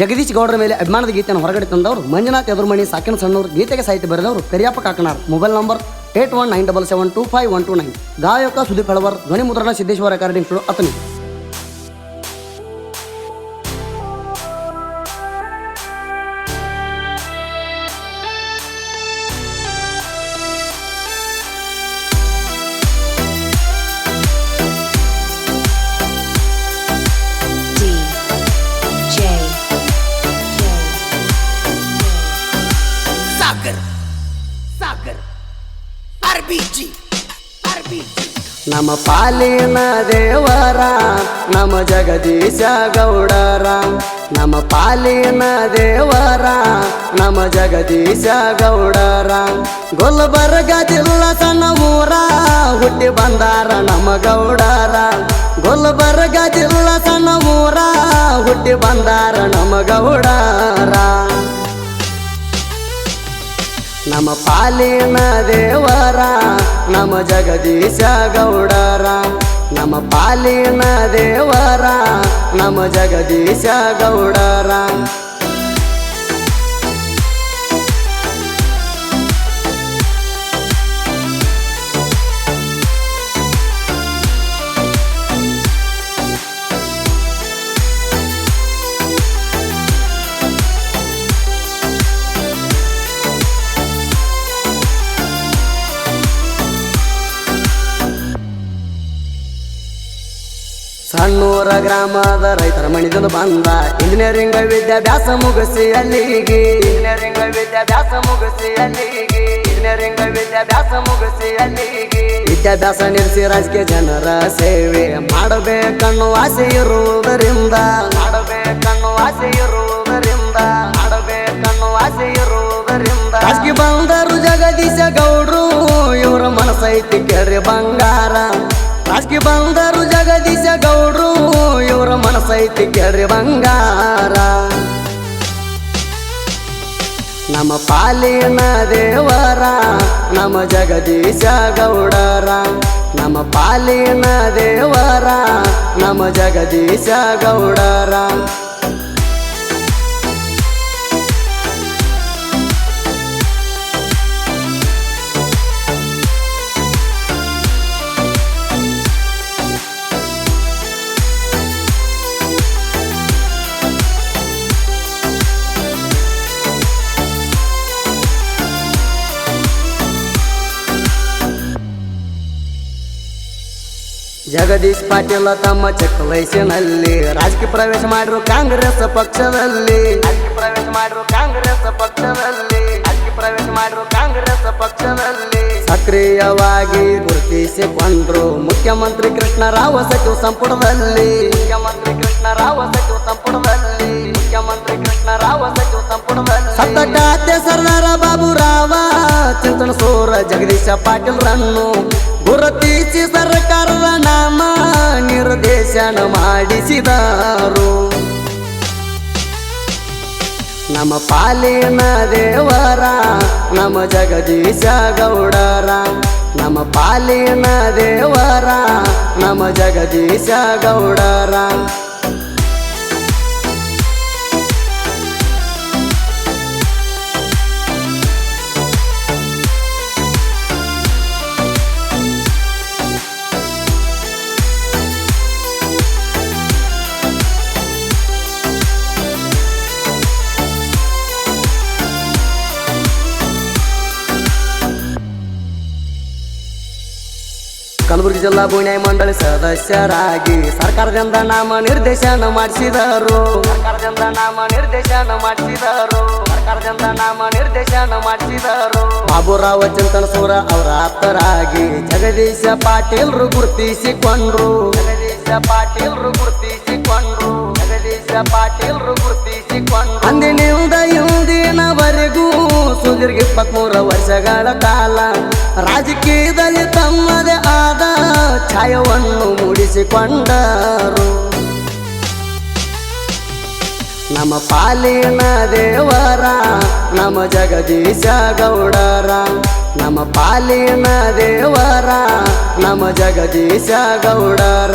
ಜಗದೀಶ್ ಗೌಡರ ಮೇಲೆ ಅಭಿಮಾನದ ಗೀತೆಯನ್ನು ಹೊರಗಡೆ ತಂದವರು ಮಂಜುನಾಥ್ ಎದುರುಮಣಿ, ಸಾಕಿನ ಸಣ್ಣವರು ಗೀತೆಗೆ ಸಾಹಿತ್ಯ ಬರೆದವರು Kariyappa Kakanar. Mobile number eight one nine double seven two five one two nine. ಗಾಯಕ ಸುದೀಪ್ ಹಳವರ್ ಧ್ವನಿ ಮುದ್ರಣ ಸಿದ್ದೇಶ್ವರ ಸ್ಟುಡಿಯೋ ಅತನಿ ನಮ್ಮ ಪಾಲಿನ ದೇವರ, ನಮ್ಮ ಜಗದೀಶ ಗೌಡರ. ನಮ್ಮ ಪಾಲಿನ ದೇವರ, ನಮ್ಮ ಜಗದೀಶ ಗೌಡರ. ಗುಲ್ಬರ್ಗ ಜಿಲ್ಲಾ ಸಣ್ಣ ಊರ, ಹುಟ್ಟಿ ಬಂದಾರ ನಮ್ಮ ಗೌಡರ. ಗುಲ್ಬರ್ಗ ಜಿಲ್ಲಾ ಸಣ್ಣ ಊರ, ಹುಟ್ಟಿ ಬಂದಾರ ನಮ್ಮ ಗೌಡರ. ನಮ್ಮ ಪಾಲಿನ ದೇವರ ನಮ್ಮ ಜಗದೀಶ ಗೌಡರ. ನಮ್ಮ ಪಾಲಿನ ದೇವರ ನಮ್ಮ ಜಗದೀಶ ಗೌಡರ. ಸಣ್ಣೂರ ಗ್ರಾಮದ ರೈತರ ಮಣಿದನು ಬಂದ. ಇಂಜಿನಿಯರಿಂಗ್ ವಿದ್ಯಾಭ್ಯಾಸ ಮುಗಿಸಿ ಅಲ್ಲಿಗೆ. ಇಂಜಿನಿಯರಿಂಗ್ ವಿದ್ಯಾಭ್ಯಾಸ ಮುಗಿಸಿ ಅಲ್ಲಿಗೆ. ಇಂಜಿನಿಯರಿಂಗ್ ವಿದ್ಯಾಭ್ಯಾಸ ಮುಗಿಸಿ ಅಲ್ಲಿಗೆ. ವಿದ್ಯಾಭ್ಯಾಸ ನಿಲ್ಲಿಸಿ ರಾಜಕೀಯ ಜನರ ಸೇವೆ ಮಾಡಬೇಕನ್ನು ಆಸೆ ಇರುವುದರಿಂದ. ಮಾಡಬೇಕನ್ನು ಆಸೆ ಇರುವುದರಿಂದ. ಮಾಡಬೇಕನ್ನು ಆಸೆ ಇರುವುದರಿಂದ. ರಾಜಕೀಯ ಬಂದರು ಜಗದೀಶ ಗೌಡ್ರು, ಇವರ ಮನಸ್ಸೈತಿ ಕೆರೆ ಬಂಗಾರ. ರಾಜಕೀಯ ಬಂದರು ಇವರ ಕೇಳ್ರಿ ಬಂಗಾರ. ನಮ್ಮ ಪಾಲಿನ ದೇವರ, ನಮ್ಮ ಜಗದೀಶ ಗೌಡರ. ನಮ್ಮ ಪಾಲಿನ ದೇವರ, ನಮ್ಮ ಜಗದೀಶ ಗೌಡರ. ಜಗದೀಶ್ ಪಾಟೀಲ ತಮ್ಮ ಚಿಕ್ಕ ವಯಸ್ಸಿನಲ್ಲಿ ರಾಜಕೀಯ ಪ್ರವೇಶ ಮಾಡಿರು ಕಾಂಗ್ರೆಸ್ ಪಕ್ಷದಲ್ಲಿ. ರಾಜಕೀಯ ಪ್ರವೇಶ ಮಾಡಿರು ಕಾಂಗ್ರೆಸ್ ಪಕ್ಷದಲ್ಲಿ. ರಾಜಕೀಯ ಪ್ರವೇಶ ಮಾಡಿರು ಕಾಂಗ್ರೆಸ್ ಪಕ್ಷದಲ್ಲಿ. ಸಕ್ರಿಯವಾಗಿ ಗುರುತಿಸಿಕೊಂಡ್ರು ಮುಖ್ಯಮಂತ್ರಿ ಕೃಷ್ಣರಾವ ಸಚಿವ ಸಂಪುಟದಲ್ಲಿ. ಮುಖ್ಯಮಂತ್ರಿ ಕೃಷ್ಣರಾವ ಸಚಿವ ಸಂಪುಟದಲ್ಲಿ. ಮುಖ್ಯಮಂತ್ರಿ ಕೃಷ್ಣರಾವ ಸಚಿವ ಸಂಪುಟದಲ್ಲಿ. ಸತ್ತಟಾತೆ ಸರ್ದಾರ ಬಾಬುರಾವ ಚಿಂತನ ಸೂರ ಜಗದೀಶ ಪಾಟೀಲ್ ರನ್ನು ಗುರುತಿಸಿ ಸರ್ಕಾರದ ನಾಮ ನಿರ್ದೇಶನ ಮಾಡಿಸಿದಾರು. ನಮ್ಮ ಪಾಲಿನ ದೇವರ ನಮ್ಮ ಜಗದೀಶ ಗೌಡರ. ನಮ್ಮ ಪಾಲಿನ ದೇವರ ನಮ್ಮ ಜಗದೀಶ ಗೌಡರ. ಕಲಬುರಗಿ ಜಿಲ್ಲಾ ಭೂನ್ಯಾಯ ಮಂಡಳಿ ಸದಸ್ಯರಾಗಿ ಸರ್ಕಾರದಿಂದ ನಾಮ ನಿರ್ದೇಶನ ಮಾಡಿಸಿದರು. ಸರ್ಕಾರದಿಂದ ನಾಮ ನಿರ್ದೇಶನ ಮಾಡಿಸಿದರು. ಸರ್ಕಾರದಿಂದ ನಾಮ ನಿರ್ದೇಶನ ಮಾಡಿಸಿದರು. ಬಾಬುರಾವ್ ಚಿಂತನ ಸೂರ ಅವರ ಆಪ್ತರಾಗಿ ಜಗದೀಶ ಪಾಟೀಲ್ರು ಗುರುತಿಸಿಕೊಂಡ್ರು. ಜಗದೀಶ ಪಾಟೀಲ್ರು ಗುರುತಿಸಿಕೊಂಡ್ರು. ಜಗದೀಶ ಪಾಟೀಲ್ರು ಗುರುತಿಸಿಕೊಂಡ್ರು. ಅಂದಿನಿಂದ ಇಂದಿನವರೆಗೂ ಸುದೀರ್ಘ ಇಪ್ಪತ್ಮೂರು ವರ್ಷಗಳ ಕಾಲ ರಾಜಕೀಯದಲ್ಲಿ ತಮ್ಮದೇ ಆದ ಛಾಯವನ್ನು ಮೂಡಿಸಿಕೊಂಡರು. ನಮ್ಮ ಪಾಲಿನ ದೇವರ, ನಮ್ಮ ಜಗದೀಶ ಗೌಡರ. ನಮ್ಮ ಪಾಲಿನ ದೇವರ, ನಮ್ಮ ಜಗದೀಶ ಗೌಡರ.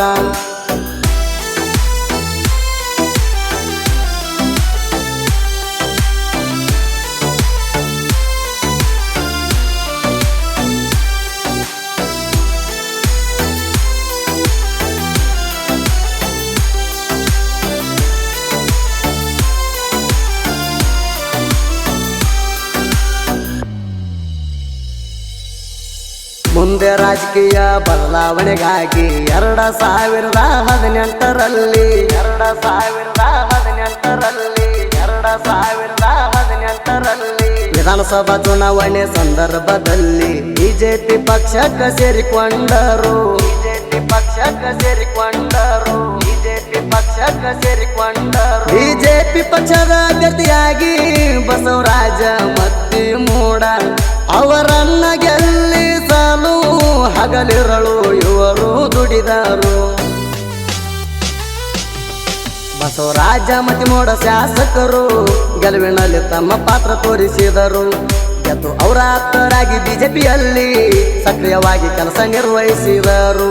ಮುಂದೆ ರಾಜಕೀಯ ಬದಲಾವಣೆಗಾಗಿ ಎರಡ ಸಾವಿರದ ಹದಿನೆಂಟರಲ್ಲಿ, ಎರಡ ಸಾವಿರದ ಹದಿನೆಂಟರಲ್ಲಿ, ಎರಡ ಸಾವಿರದ ಹದಿನೆಂಟರಲ್ಲಿ ವಿಧಾನಸಭಾ ಚುನಾವಣೆ ಸಂದರ್ಭದಲ್ಲಿ ಬಿಜೆಪಿ ಪಕ್ಷಕ್ಕೆ ಸೇರಿಕೊಂಡರು. ಬಿಜೆಪಿ ಪಕ್ಷಕ್ಕೆ ಸೇರಿಕೊಂಡರು. ಬಿಜೆಪಿ ಪಕ್ಷಕ್ಕೆ ಸೇರಿಕೊಂಡರು. ಬಿಜೆಪಿ ಪಕ್ಷದ ಅಭ್ಯರ್ಥಿಯಾಗಿ ಬಸವರಾಜ ಮತ್ತಿ ಮೂಡ ಅವರನ್ನ ಹಗಲಿರಳು ಇವರು ದುಡಿದರು. ಬಸವರಾಜ ಮತಿ ಮೋಡ ಶಾಸಕರು ಗೆಲುವಿನಲ್ಲಿ ತಮ್ಮ ಪಾತ್ರ ತೋರಿಸಿದರು. ಗೆದ್ದು ಅವರ ಆಪ್ತರಾಗಿ ಬಿಜೆಪಿಯಲ್ಲಿ ಸಕ್ರಿಯವಾಗಿ ಕೆಲಸ ನಿರ್ವಹಿಸಿದರು.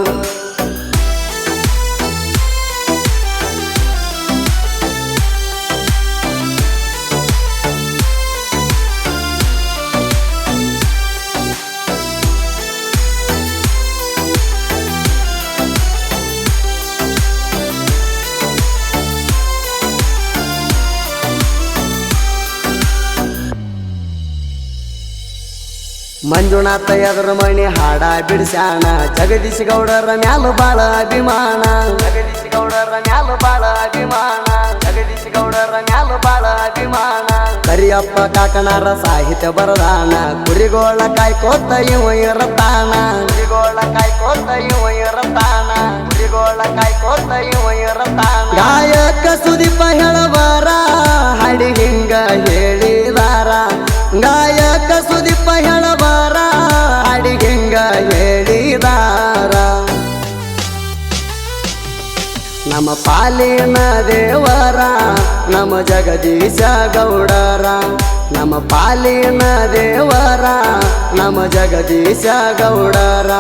ಮಂಜುನಾಥ ಎದುರ ಮಣಿ ಹಾಡ ಬಿಡಿಸ್ಯಾಣ ಜಗದೀಶ್ ಗೌಡರ ಮ್ಯಾಲ ಬಾಳ ಅಭಿಮಾನ. ಜಗದೀಶ್ ಗೌಡರ ಮ್ಯಾಲ ಬಾಳ ಅಭಿಮಾನ. ಜಗದೀಶ್ ಗೌಡರ ಮ್ಯಾಲ ಬಾಳ ಅಭಿಮಾನ. ಕರಿಯಪ್ಪ ಕಾಕನಾರ ಸಾಹಿತ್ಯ ಬರದಾನ. ಕುರಿಗೋಳ ಕಾಯ್ಕೋತ ಇವ ಇರತಾನ ಕುರಿಗೋಳ ಕಾಯ್ಕೋತ ಇವ ಇರತಾನ ಕುರಿಗೋಳ ಕಾಯ್ಕೋತ ಇವ ಇರತಾನ ಗಾಯಕ ಸುದೀಪ ಹೇಳಬಾರ ಪಾಲಿನ ದೇವರ ನಮ್ಮ ಜಗದೀಶ ಗೌಡರ. ನಮ್ಮ ಪಾಲಿನ ದೇವರ ನಮ್ಮ ಜಗದೀಶ ಗೌಡರ.